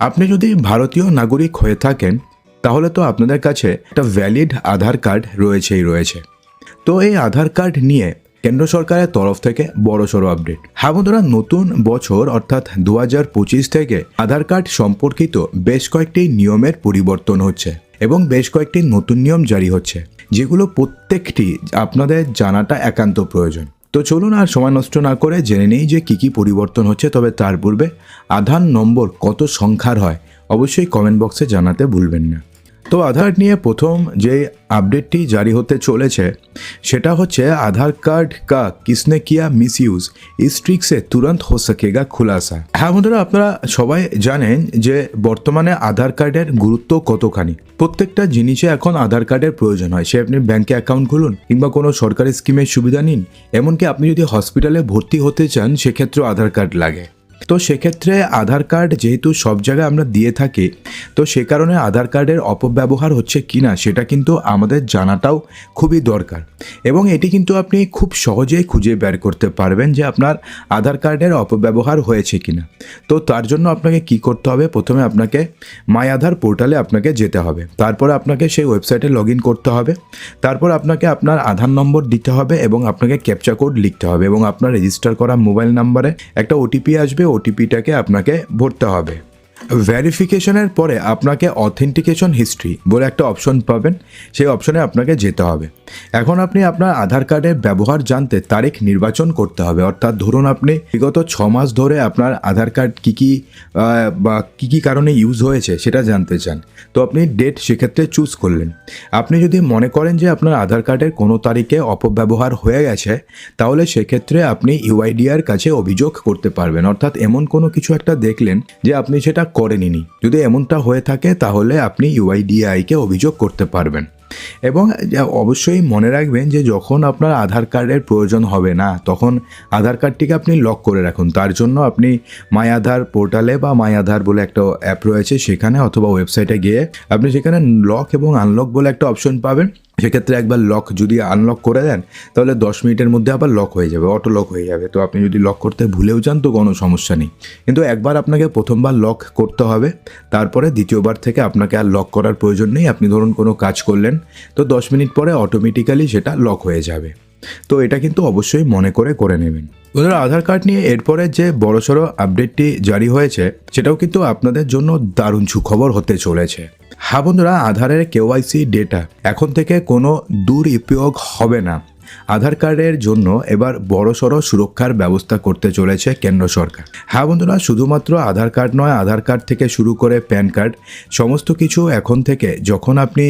আপনি যদি ভারতীয় নাগরিক হয়ে থাকেন, তাহলে তো আপনাদের কাছে একটা ভ্যালিড আধার কার্ড রয়েছেই রয়েছে। তো এই আধার কার্ড নিয়ে কেন্দ্র সরকারের তরফ থেকে বড় সড়ো আপডেট হ্যাঁ বন্ধুরা, নতুন বছর অর্থাৎ দু থেকে আধার কার্ড সম্পর্কিত বেশ কয়েকটি নিয়মের পরিবর্তন হচ্ছে এবং বেশ কয়েকটি নতুন নিয়ম জারি হচ্ছে, যেগুলো প্রত্যেকটি আপনাদের জানাটা একান্ত প্রয়োজন। তো চলুন আর সময় নষ্ট না করে জেনে নেই যে কী কী পরিবর্তন হচ্ছে, তবে তার পূর্বে আধার নম্বর কত সংখ্যার হয়, অবশ্যই কমেন্ট বক্সে জানাতে ভুলবেন না। তো আধার নিয়ে প্রথম যে আপডেটটি জারি হতে চলেছে, সেটা হচ্ছে আধার কার্ড কা কিসনে কিয়া মিস ইউজ ইস তুরন্ত হো সকেগা খুলাসা। হ্যাঁ বন্ধুরা, আপনারা সবাই জানেন যে বর্তমানে আধার কার্ডের গুরুত্ব কতখানি। প্রত্যেকটা জিনিসে এখন আধার কার্ডের প্রয়োজন হয়। সে আপনি ব্যাংকে অ্যাকাউন্ট খুলুন কিংবা কোনো সরকারি স্কিমের সুবিধা নিন। এমনকি আপনি যদি হসপিটালে ভর্তি হতে চান, সেক্ষেত্রেও আধার কার্ড লাগে। তো সেক্ষেত্রে আধার কার্ড যেহেতু সব জায়গায় আমরা দিয়ে থাকি, তো সে কারণে আধার কার্ডের অপব্যবহার হচ্ছে কি না সেটা কিন্তু আমাদের জানাটাও খুবই দরকার। এবং এটি কিন্তু আপনি খুব সহজেই খুঁজে বের করতে পারবেন যে আপনার আধার কার্ডের অপব্যবহার হয়েছে কি না তো তার জন্য আপনাকে কি করতে হবে? প্রথমে আপনাকে মাই আধার পোর্টালে আপনাকে যেতে হবে। তারপর আপনাকে সেই ওয়েবসাইটে লগ ইন করতে হবে। তারপর আপনাকে আপনার আধার নম্বর দিতে হবে এবং আপনাকে ক্যাপচা কোড লিখতে হবে এবং আপনার রেজিস্টার করা মোবাইল নাম্বারে একটা ওটিপি আসবে ওটিপিটাকে আপনাকে ভরতে হবে। ভ্যারিফিকেশনের পরে আপনাকে অথেন্টিকেশন হিস্ট্রি বলে একটা অপশন পাবেন। সেই অপশনে আপনাকে যেতে হবে। এখন আপনি আপনার আধার কার্ডের ব্যবহার জানতে তারিখ নির্বাচন করতে হবে। অর্থাৎ ধরুন আপনি বিগত ছ মাস ধরে আপনার আধার কার্ড কী কী বা কী কী কারণে ইউজ হয়েছে সেটা জানতে চান। তো আপনি ডেট সেক্ষেত্রে চুজ করলেন। আপনি যদি মনে করেন যে আপনার আধার কার্ডের কোনো তারিখে অপব্যবহার হয়ে গেছে, তাহলে সেক্ষেত্রে আপনি ইউআইডিআর কাছে অভিযোগ করতে পারবেন। অর্থাৎ এমন কোনো কিছু একটা দেখলেন যে আপনি সেটা করেননি যদি এমনটা হয়ে থাকে, তাহলে আপনি ইউআইডিআইকে অভিযোগ করতে পারবেন। এবং অবশ্যই মনে রাখবেন যে, যখন আপনার আধার কার্ডের প্রয়োজন হবে না, তখন আধার কার্ডটিকে আপনি লক করে রাখুন। তার জন্য আপনি মাই আধার পোর্টালে বা মাই আধার বলে একটা অ্যাপ রয়েছে, সেখানে অথবা ওয়েবসাইটে গিয়ে আপনি সেখানে লক এবং আনলক বলে একটা অপশন পাবেন। সেক্ষেত্রে একবার লক যদি আনলক করে দেন, তাহলে দশ মিনিটের মধ্যে আবার লক হয়ে যাবে অটো লক হয়ে যাবে। তো আপনি যদি লক করতে ভুলেও যান, তো কোনো সমস্যা নেই। কিন্তু একবার আপনাকে প্রথমবার লক করতে হবে, তারপরে দ্বিতীয়বার থেকে আপনাকে আর লক করার প্রয়োজন নেই। আপনি ধরুন কোনো কাজ করলেন, তো দশ মিনিট পরে অটোমেটিক্যালি সেটা লক হয়ে যাবে। তো এটা কিন্তু অবশ্যই মনে করে করে নেবেন। বন্ধুরা, আধার কার্ড নিয়ে এরপরে যে বড়সড় আপডেটটি জারি হয়েছে, সেটাও কিন্তু আপনাদের জন্য দারুণ সুখবর হতে চলেছে। হ্যাঁ বন্ধুরা, আধারের কেওয়াইসি ডেটা এখন থেকে কোনো দুরুপয়োগ হবে না। আধার কার্ডের জন্য এবার বড়সড় সুরক্ষার ব্যবস্থা করতে চলেছে কেন্দ্র সরকার। হ্যাঁ বন্ধুরা, শুধুমাত্র আধার কার্ড নয়, আধার কার্ড থেকে শুরু করে প্যান কার্ড, সমস্ত কিছু এখন থেকে যখন আপনি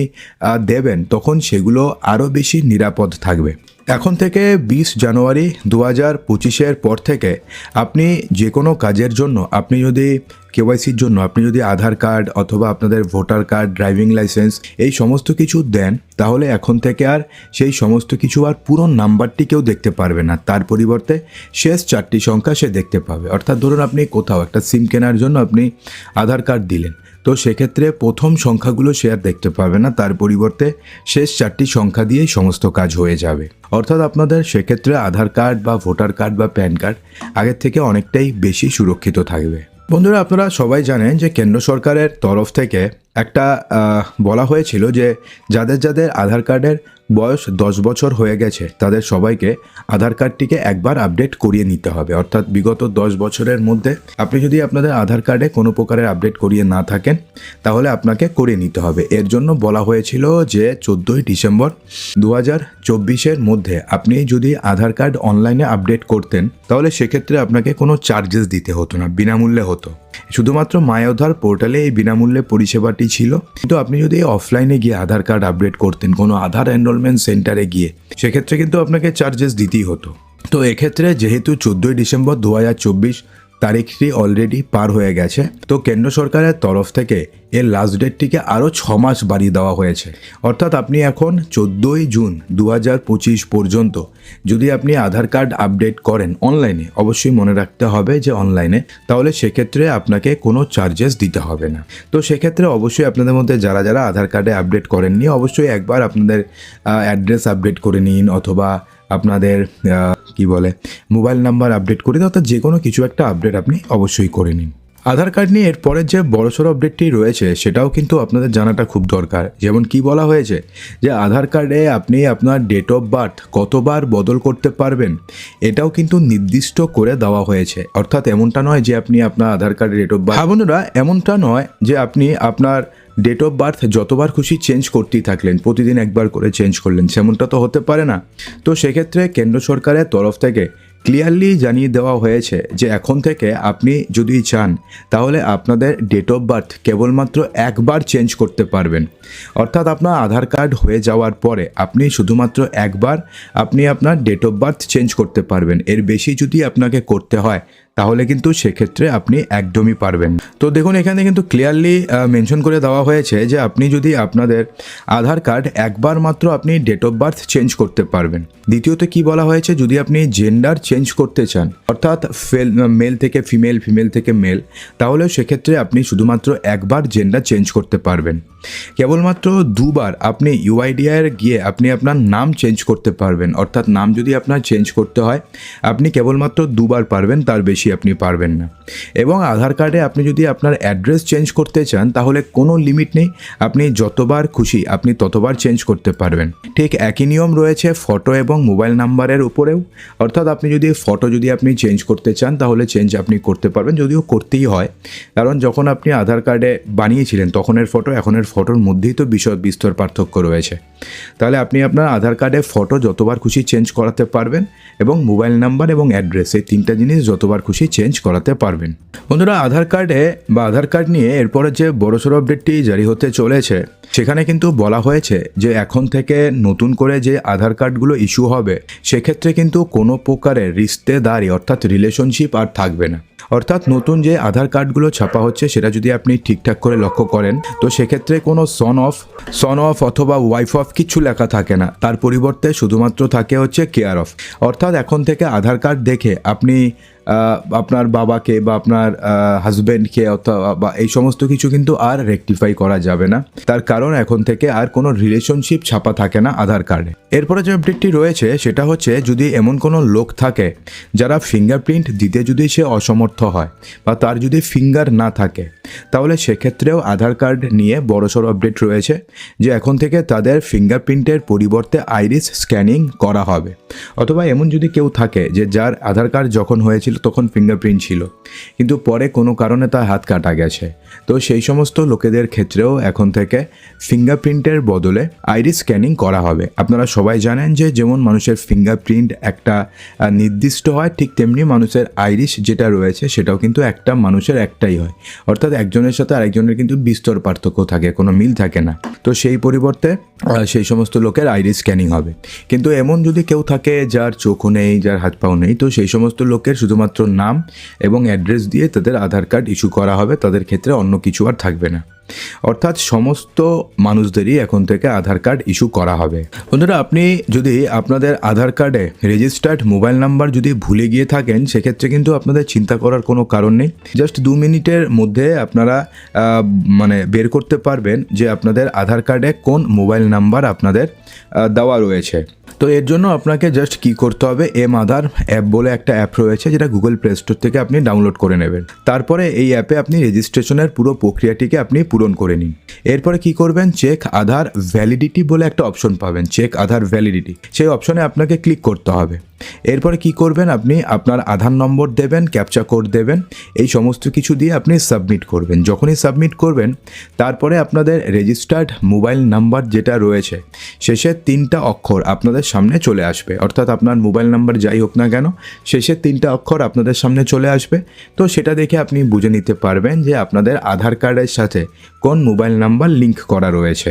দেবেন, তখন সেগুলো আরও বেশি নিরাপদ থাকবে। এখন থেকে বিশ জানুয়ারি দু হাজার পঁচিশের পর থেকে আপনি যে কোনো কাজের জন্য, আপনি যদি কেওয়াইসির জন্য, আপনি যদি আধার কার্ড অথবা আপনাদের ভোটার কার্ড, ড্রাইভিং লাইসেন্স এই সমস্ত কিছু দেন, তাহলে এখন থেকে আর সেই সমস্ত কিছু আর পুরো নাম্বারটি কেউ দেখতে পারবে না। তার পরিবর্তে শেষ চারটি সংখ্যা সে দেখতে পাবে। অর্থাৎ ধরুন আপনি কোথাও একটা সিম কেনার জন্য আপনি আধার কার্ড দিলেন। তো সেক্ষেত্রে প্রথম সংখ্যাগুলো আর দেখতে পাবে না, তার পরিবর্তে শেষ চারটি সংখ্যা দিয়েই সমস্ত কাজ হয়ে যাবে। অর্থাৎ আপনাদের সেক্ষেত্রে আধার কার্ড বা ভোটার কার্ড বা প্যান কার্ড আগের থেকে অনেকটাই বেশি সুরক্ষিত থাকবে। বন্ধুরা, আপনারা সবাই জানেন যে কেন্দ্র সরকারের তরফ থেকে একটা বলা হয়েছিল যে যাদের যাদের আধার কার্ডের বয়স দশ বছর হয়ে গেছে, তাদের সবাইকে আধার কার্ডটিকে একবার আপডেট করিয়ে নিতে হবে। অর্থাৎ বিগত দশ বছরের মধ্যে আপনি যদি আপনাদের আধার কার্ডে কোনো প্রকারের আপডেট করিয়ে না থাকেন, তাহলে আপনাকে করিয়ে নিতে হবে। এর জন্য বলা হয়েছিল যে চোদ্দোই ডিসেম্বর দু হাজার চব্বিশের মধ্যে আপনি যদি আধার কার্ড অনলাইনে আপডেট করতেন, তাহলে সেক্ষেত্রে আপনাকে কোনো চার্জেস দিতে হতো না, বিনামূল্যে হতো। শুধুমাত্র মায়োধার পোর্টালে এই বিনামূল্যে পরিষেবাটি ছিল, কিন্তু আপনি যদি অফলাইনে গিয়ে আধার কার্ড আপডেট করতেন, কোনো আধার এনরোলমেন্ট সেন্টারে গিয়ে, সেক্ষেত্রে কিন্তু আপনাকে চার্জেস দিতেই হতো। তো এক্ষেত্রে যেহেতু চোদ্দোই ডিসেম্বর দু হাজার চব্বিশ তারিখটি অলরেডি পার হয়ে গেছে। তো কেন্দ্র সরকারের তরফ থেকে এর লাস্ট ডেটটিকে আরও ছ মাস বাড়িয়ে দেওয়া হয়েছে। অর্থাৎ আপনি এখন চোদ্দোই জুন দু হাজার পঁচিশ পর্যন্ত যদি আপনি আধার কার্ড আপডেট করেন অনলাইনে অবশ্যই মনে রাখতে হবে যে অনলাইনে তাহলে সেক্ষেত্রে আপনাকে কোনো চার্জেস দিতে হবে না। তো সেক্ষেত্রে অবশ্যই আপনাদের মধ্যে যারা যারা আধার কার্ডে আপডেট করেননি, অবশ্যই একবার আপনাদের অ্যাড্রেস আপডেট করে নিন অথবা আপনাদের কি বলে মোবাইল নাম্বার আপডেট করে দিন অর্থাৎ যে কোনো কিছু একটা আপডেট আপনি অবশ্যই করে নিন। আধার কার্ড নিয়ে এরপরের যে বড়সড় আপডেটটি রয়েছে, সেটাও কিন্তু আপনাদের জানাটা খুব দরকার। যেমন কি বলা হয়েছে, যে আধার কার্ডে আপনি আপনার ডেট অফ বার্থ কতবার বদল করতে পারবেন, এটাও কিন্তু নির্দিষ্ট করে দেওয়া হয়েছে। অর্থাৎ এমনটা নয় যে আপনি আপনার আধার কার্ডের ডেট অফ বার্থ বন্ধুরা, এমনটা নয় যে আপনি আপনার ডেট অফ বার্থ যতবার খুশি চেঞ্জ করতেই থাকলেন, প্রতিদিন একবার করে চেঞ্জ করলেন, সেমনটা তো হতে পারে না। তো সেক্ষেত্রে কেন্দ্র সরকারের তরফ থেকে ক্লিয়ারলি জানিয়ে দেওয়া হয়েছে যে এখন থেকে আপনি যদি চান, তাহলে আপনাদের ডেট অফ বার্থ কেবলমাত্র একবার চেঞ্জ করতে পারবেন। অর্থাৎ আপনার আধার কার্ড হয়ে যাওয়ার পরে আপনি শুধুমাত্র একবার আপনি আপনার ডেট অফ বার্থ চেঞ্জ করতে পারবেন। এর বেশি যদি আপনাকে করতে হয় তাহলে কিন্তু সেক্ষেত্রে আপনি একদমই পারবেন। তো দেখুন, এখানে কিন্তু ক্লিয়ারলি মেনশন করে দেওয়া হয়েছে যে আপনি যদি আপনাদের আধার কার্ড একবার মাত্র আপনি ডেট অফ বার্থ চেঞ্জ করতে পারবেন। দ্বিতীয়ত কি বলা হয়েছে? যদি আপনি জেন্ডার চেঞ্জ করতে চান, অর্থাৎ ফেল মেল থেকে ফিমেল ফিমেল থেকে মেল তাহলেও সেক্ষেত্রে আপনি শুধুমাত্র একবার জেন্ডার চেঞ্জ করতে পারবেন। কেবলমাত্র দুবার আপনি ইউআইডিআর গিয়ে আপনি আপনার নাম চেঞ্জ করতে পারবেন। অর্থাৎ নাম যদি আপনার চেঞ্জ করতে হয়, আপনি কেবলমাত্র দুবার পারবেন, তার বেশি আপনি পারবেন না। এবং আধার কার্ডে আপনি যদি আপনার অ্যাড্রেস চেঞ্জ করতে চান, তাহলে কোনো লিমিট নেই। আপনি যতবার খুশি আপনি ততবার চেঞ্জ করতে পারবেন। ঠিক একই নিয়ম রয়েছে ফটো এবং মোবাইল নাম্বারের উপরেও। অর্থাৎ আপনি যদি ফটো যদি আপনি চেঞ্জ করতে চান, তাহলে চেঞ্জ আপনি করতে পারবেন, যদিও করতেই হয়। কারণ যখন আপনি আধার কার্ডে বানিয়েছিলেন, তখনের ফটো, এখনের ফটোর মধ্যেই তো বিষয় বিস্তর পার্থক্য রয়েছে। তাহলে আপনি আপনার আধার কার্ডে ফটো যতবার খুশি চেঞ্জ করাতে পারবেন এবং মোবাইল নাম্বার এবং অ্যাড্রেস, এই তিনটা জিনিস যতবার খুশি চেঞ্জ করাতে পারবেন। বন্ধুরা, আধার কার্ডে বা আধার কার্ড নিয়ে এরপরে যে বড়সড় আপডেটটি জারি হতে চলেছে, সেখানে কিন্তু বলা হয়েছে যে এখন থেকে নতুন করে যে আধার কার্ডগুলো ইস্যু হবে, সেক্ষেত্রে কিন্তু কোনো প্রকারের রিস্তেদারি অর্থাৎ রিলেশনশিপ আর থাকবে না। অর্থাৎ নতুন যে আধার কার্ডগুলো ছাপা হচ্ছে, সেটা যদি আপনি ঠিকঠাক করে লক্ষ্য করেন, তো সেক্ষেত্রে কোনো সন অফ সন অফ অথবা ওয়াইফ অফ কিছু লেখা থাকে না। তার পরিবর্তে শুধুমাত্র থাকে হচ্ছে কেয়ার অফ অর্থাৎ এখন থেকে আধার কার্ড দেখে আপনি আপনার বাবাকে বা আপনার হাজব্যান্ডকে অথবা বা এই সমস্ত কিছু কিন্তু আর রেকটিফাই করা যাবে না। তার কারণ এখন থেকে আর কোনো রিলেশনশিপ ছাপা থাকে না আধার কার্ডে এরপরে যে আপডেটটি রয়েছে, সেটা হচ্ছে যদি এমন কোনো লোক থাকে, যারা ফিঙ্গারপ্রিন্ট দিতে যদি সে অসমর্থ হয় বা তার যদি ফিঙ্গার না থাকে তাহলে সেক্ষেত্রেও আধার কার্ড নিয়ে বড়সড় আপডেট রয়েছে যে এখন থেকে তাদের ফিঙ্গারপ্রিন্টের পরিবর্তে আইরিস স্ক্যানিং করা হবে। অথবা এমন যদি কেউ থাকে যে যার আধার কার্ড যখন হয়েছিল তখন ফিঙ্গারপ্রিন্ট ছিল। কিন্তু পরে কোনো কারণে তার হাত কাটা গেছে। তো সেই সমস্ত লোকেদের ক্ষেত্রেও এখন থেকে ফিঙ্গারপ্রিন্টের বদলে আইরিস স্ক্যানিং করা হবে। আপনারা সবাই জানেন যে যেমন মানুষের ফিঙ্গারপ্রিন্ট একটা নির্দিষ্ট হয়, ঠিক তেমনি মানুষের আইরিশ যেটা রয়েছে সেটাও কিন্তু একটা মানুষের একটাই হয়। অর্থাৎ একজনের সাথে আরেকজনের কিন্তু বিস্তর পার্থক্য থাকে, কোনো মিল থাকে না। তো সেই পরিবর্তে সেই সমস্ত লোকের আইরিস স্ক্যানিং হবে। কিন্তু এমন যদি কেউ থাকে যার চোখও নেই, যার হাত পাও নেই, তো সেই সমস্ত লোকের শুধুমাত্র নাম এবং অ্যাড্রেস দিয়ে তাদের আধার কার্ড ইস্যু করা হবে। তাদের ক্ষেত্রে অন্য কিছু আর থাকবে না। অর্থাৎ সমস্ত মানুষদেরই এখন থেকে আধার কার্ড ইস্যু করা হবে। বন্ধুরা, আপনি যদি আপনাদের আধার কার্ডে রেজিস্টার্ড মোবাইল নাম্বার যদি ভুলে গিয়ে থাকেন, সেক্ষেত্রে কিন্তু আপনাদের চিন্তা করার কোনো কারণ নেই। জাস্ট দু মিনিটের মধ্যে আপনারা মানে বের করতে পারবেন যে আপনাদের আধার কার্ডে কোন মোবাইল নাম্বার আপনাদের দেওয়া রয়েছে। তো এর জন্য আপনাকে জাস্ট কি করতে হবে এম আধার অ্যাপ বলে একটা অ্যাপ রয়েছে যেটা গুগল প্লে স্টোর থেকে আপনি ডাউনলোড করে নেবেন। তারপরে এই অ্যাপে আপনি রেজিস্ট্রেশনের পুরো প্রক্রিয়াটিকে আপনি পূরণ করে নিন। এরপরে কি করবেন? চেক আধার ভ্যালিডিটি বলে একটা অপশন পাবেন। চেক আধার ভ্যালিডিটি সেই অপশনে আপনাকে ক্লিক করতে হবে। এরপরে কি করবেন আপনি? আপনার আধার নম্বর দেবেন ক্যাপচা কোড দেবেন, এই সমস্ত কিছু দিয়ে আপনি সাবমিট করবেন। যখনই সাবমিট করবেন, তারপরে আপনাদের রেজিস্টার্ড মোবাইল নাম্বার যেটা রয়েছে শেষের তিনটা অক্ষর আপনাদের সামনে চলে আসবে। অর্থাৎ আপনার মোবাইল নাম্বার যাই হোক না কেন শেষের তিনটা অক্ষর আপনাদের সামনে চলে আসবে। তো সেটা দেখে আপনি বুঝে নিতে পারবেন যে আপনাদের আধার কার্ডের সাথে কোন মোবাইল নাম্বার লিংক করা রয়েছে।